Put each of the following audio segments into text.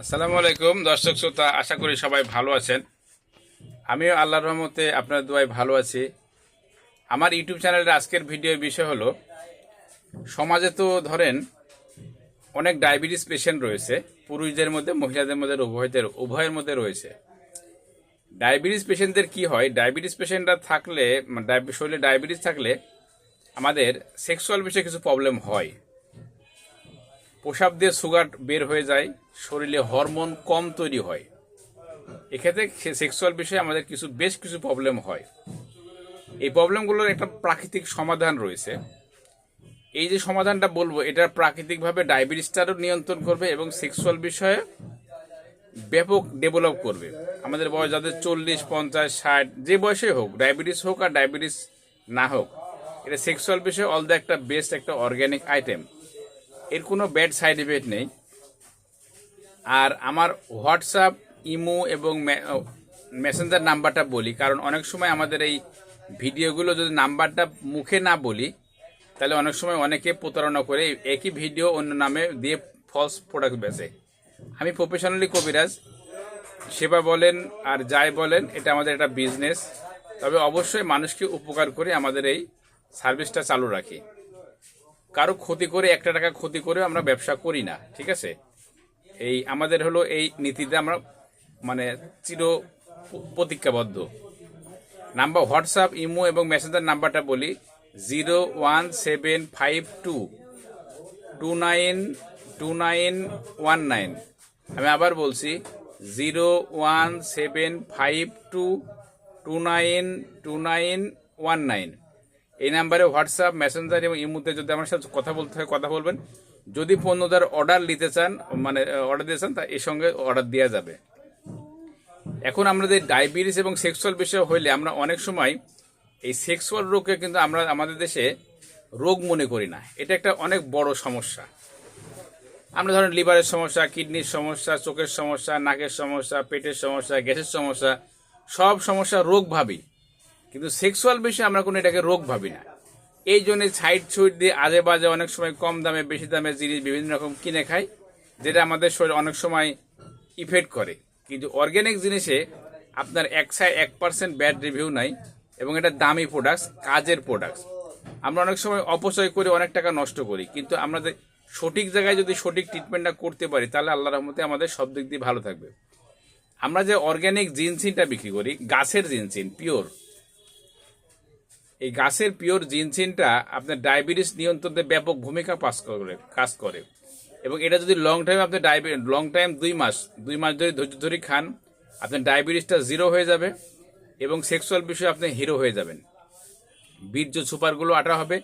আসসালামু আলাইকুম, দর্শক শ্রোতা, আশা করি সবাই ভালো আছেন। আমিও আল্লাহর রহমতে আপনার দোয়ায় ভালো আছি। আমার ইউটিউব চ্যানেলের আজকের ভিডিওর বিষয় হলো, সমাজে তো ধরেন অনেক ডায়াবেটিস পেশেন্ট রয়েছে, পুরুষদের মধ্যে, মহিলাদের মধ্যে, উভয়দের, উভয়ের মধ্যে রয়েছে। ডায়াবেটিস পেশেন্টদের কি হয়? ডায়াবেটিস পেশেন্টরা থাকলে মানে শরীরে ডায়াবেটিস থাকলে আমাদের সেক্সুয়াল বিষয়ে কিছু প্রবলেম হয়। প্রসাব দিয়ে সুগার বের হয়ে যায়, শরীরে হরমোন কম তৈরি হয়। এক্ষেত্রে সেক্সুয়াল বিষয়ে আমাদের কিছু, বেশ কিছু প্রবলেম হয়। এই প্রবলেমগুলোর একটা প্রাকৃতিক সমাধান রয়েছে। এই যে সমাধানটা বলব, এটা প্রাকৃতিকভাবে ডায়াবেটিসটারও নিয়ন্ত্রণ করবে এবং সেক্সুয়াল বিষয়ে ব্যাপক ডেভেলপ করবে। আমাদের বয়স যাদের চল্লিশ, পঞ্চাশ, ষাট, যে বয়সে হোক ডায়াবেটিস হোক আর ডায়াবেটিস না হোক, এটা সেক্সুয়াল বিষয়ে অল দ্য একটা বেস্ট একটা অর্গ্যানিক আইটেম এর কোনো ব্যাড সাইড এফেক্ট নেই। আর আমার হোয়াটসঅ্যাপ ইমো এবং মেসেঞ্জার নাম্বারটা বলি, কারণ অনেক সময় আমাদের এই ভিডিওগুলো যদি নাম্বারটা মুখে না বলি, তাহলে অনেক সময় অনেকে প্রতারণা করে, একই ভিডিও অন্য নামে দিয়ে ফলস প্রোডাক্ট বেচে। আমি প্রফেশনালি কবিরাজ, সেবা বলেন আর যাই বলেন, এটা আমাদের একটা বিজনেস তবে অবশ্যই মানুষকে উপকার করে আমাদের এই সার্ভিসটা চালু রাখি। কারও ক্ষতি করে, একটা টাকা ক্ষতি করে আমরা ব্যবসা করি না, ঠিক আছে? এই আমাদের হলো এই নীতিতে আমরা মানে চির প্রতিজ্ঞাবদ্ধ। নাম্বার হোয়াটসঅ্যাপ, ইমো এবং মেসেঞ্জার নাম্বারটা বলি, zero one seven five two two nine two nine one nine. আমি আবার বলছি, zero one seven five two two nine two nine one nine. এই নাম্বারে হোয়াটসঅ্যাপ, মেসেঞ্জার এবং ইমুতে যদি আমার সাথে কথা বলতে হয়, কথা বলবেন। যদি পণ্যটার অর্ডার নিতে চান মানে অর্ডার দিতে চান, তা এর সঙ্গে অর্ডার দেওয়া যাবে। এখন আমাদের ডায়াবেটিস এবং সেক্সুয়াল বিষয় হইলে আমরা অনেক সময় এই সেক্সুয়াল রোগকে কিন্তু আমরা আমাদের দেশে রোগ মনে করি না। এটা একটা অনেক বড় সমস্যা। আমরা ধরেন লিভারের সমস্যা, কিডনির সমস্যা, চোখের সমস্যা, নাকের সমস্যা, পেটের সমস্যা, গ্যাসের সমস্যা, সব সমস্যা রোগ ভাবি কিন্তু সেক্সুয়াল বিষয়ে আমরা কোনো এটাকে রোগ ভাবি না। এই জন্য সাইড সুইট দিয়ে আজে বাজে অনেক সময় কম দামে, বেশি দামে জিনিস বিভিন্ন রকম কিনে খাই, যেটা আমাদের শরীর অনেক সময় ইফেক্ট করে। কিন্তু অর্গ্যানিক জিনিসে আপনার এক সাই এক পার্সেন্ট ব্যাড রিভিউ নাই এবং এটা দামি প্রোডাক্টস কাজের প্রোডাক্টস আমরা অনেক সময় অপচয় করে অনেক টাকা নষ্ট করি, কিন্তু আমাদের সঠিক জায়গায় যদি সঠিক ট্রিটমেন্টটা করতে পারি, তাহলে আল্লাহ রহমতে আমাদের সব দিক দিয়ে ভালো থাকবে। আমরা যে অর্গ্যানিক জিনসিনটা বিক্রি করি, গাছের জিনসিন পিওর এই গাছের পিওর জিনসিনটা আপনার ডায়াবেটিস নিয়ন্ত্রণে ব্যাপক ভূমিকা পাস করে, কাজ করে। এবং এটা যদি লং টাইম আপনি ডায়াবেটিস লং টাইম দুই মাস দুই মাস ধরে ধৈর্য ধরে খান, আপনার ডায়াবেটিসটা জিরো হয়ে যাবে এবং সেক্সুয়াল বিষয়ে আপনি হিরো হয়ে যাবেন। বীর্য সুপারগুলো আটা হবে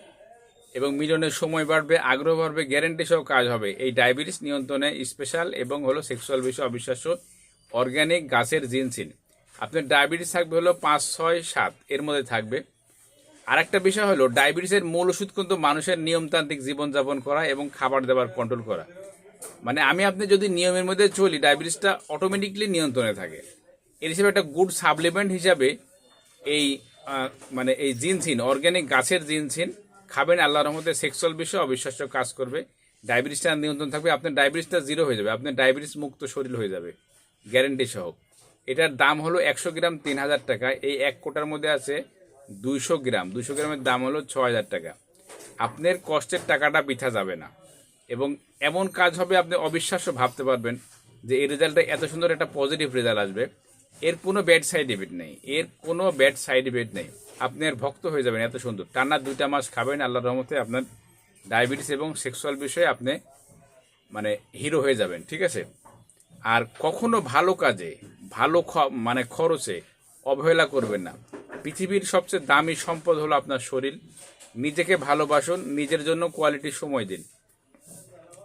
এবং মিলনের সময় বাড়বে, আগ্রহ বাড়বে গ্যারেন্টি সহ কাজ হবে। এই ডায়াবেটিস নিয়ন্ত্রণে স্পেশাল এবং হলো সেক্সুয়াল বিষয়ে অবিশ্বাস্য অর্গ্যানিক গাছের জিনসিন। আপনার ডায়াবেটিস থাকবে হলো পাঁচ, ছয়, সাত, এর মধ্যে থাকবে। আরেকটা বিষয় হলো, ডায়াবেটিসের মূল ওষুধ কিন্তু মানুষের নিয়মতান্ত্রিক জীবনযাপন করা এবং খাবার দাবার কন্ট্রোল করা। মানে আমি আপনি যদি নিয়মের মধ্যে চলি, ডায়াবেটিসটা অটোমেটিকলি নিয়ন্ত্রণে থাকে। এর হিসেবে একটা গুড সাপ্লিমেন্ট হিসাবে এই মানে এই জিনসিন অর্গ্যানিক গাছের জিনসিন খাবেন আল্লাহর রহমতে সেক্সুয়াল বিষয়ে, অবিশ্বাস্য কাজ করবে। ডায়াবেটিসটা নিয়ন্ত্রণ থাকবে, আপনার ডায়াবেটিসটা জিরো হয়ে যাবে, আপনার ডায়াবেটিস মুক্ত শরীর হয়ে যাবে গ্যারেন্টি সহ। এটার দাম হলো একশো গ্রাম তিন হাজার টাকা, এই এক কোটার মধ্যে আছে দুইশো গ্রাম। দুইশো গ্রামের দাম হলো ছ হাজার টাকা। আপনার কষ্টের টাকাটা পিঠা যাবে না। এবং এমন কাজ হবে, আপনি অবিশ্বাস্য ভাবতে পারবেন যে এই রেজাল্টটা এত সুন্দর একটা পজিটিভ রেজাল্ট আসবে। এর কোনো ব্যাড সাইড ইফেক্ট নেই। এর কোনো ব্যাড সাইড ইফেক্ট নেই। আপনি ভক্ত হয়ে যাবেন এত সুন্দর। টানা দুইটা মাস খাবেন আল্লাহ রহমতে আপনার ডায়াবেটিস এবং সেক্সুয়াল বিষয়ে আপনি মানে হিরো হয়ে যাবেন, ঠিক আছে? আর কখনো ভালো কাজে, ভালো মানে খরচে অবহেলা করবেন না। পৃথিবীর সবচেয়ে দামি সম্পদ হলো আপনার শরীর। নিজেকে ভালোবাসুন, নিজের জন্য কোয়ালিটি সময় দিন।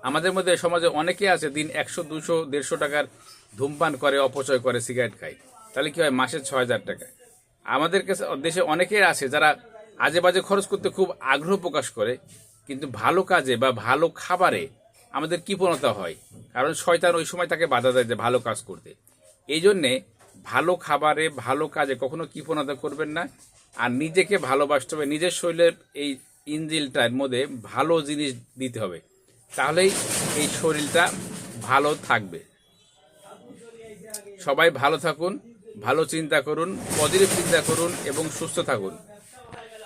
আমাদের মধ্যে সমাজে অনেকে আছে, দিন একশো, দুশো, দেড়শো টাকার ধূমপান করে, অপচয় করে, সিগারেট খায়। তাহলে কি হয়? মাসে ছ হাজার টাকা। আমাদের কাছে, দেশে অনেকেই আছে যারা আজে বাজে খরচ করতে খুব আগ্রহ প্রকাশ করে, কিন্তু ভালো কাজে বা ভালো খাবারে আমাদের কৃপণতা হয়। কারণ শয়তান ওই সময় তাকে বাধা দেয় যে ভালো কাজ করতে। এই জন্যে ভালো খাবারে, ভালো কাজে কখনো কৃপণতা করবেন না। আর নিজেকে ভালোবাসতে হবে। নিজের শরীরের এই ইঞ্জিলটার মধ্যে ভালো জিনিস দিতে হবে। তাহলেই এই শরীরটা ভালো থাকবে। সবাই ভালো থাকুন, ভালো চিন্তা করুন পজিটিভ চিন্তা করুন এবং সুস্থ থাকুন।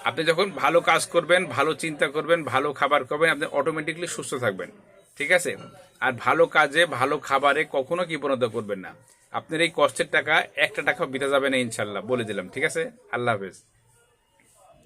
আপনি যখন ভালো কাজ করবেন, ভালো চিন্তা করবেন, ভালো খাবার খাবেন, আপনি অটোমেটিকলি সুস্থ থাকবেন। ঠিক আছে? আর ভালো কাজে, ভালো খাবারে কখনো কৃপণতা করবেন না। আপনার এই কষ্টের টাকা একটা টাকা বিতা যাবে না ইনশাল্লাহ। বলে দিলাম, ঠিক আছে? আল্লাহ হাফেজ।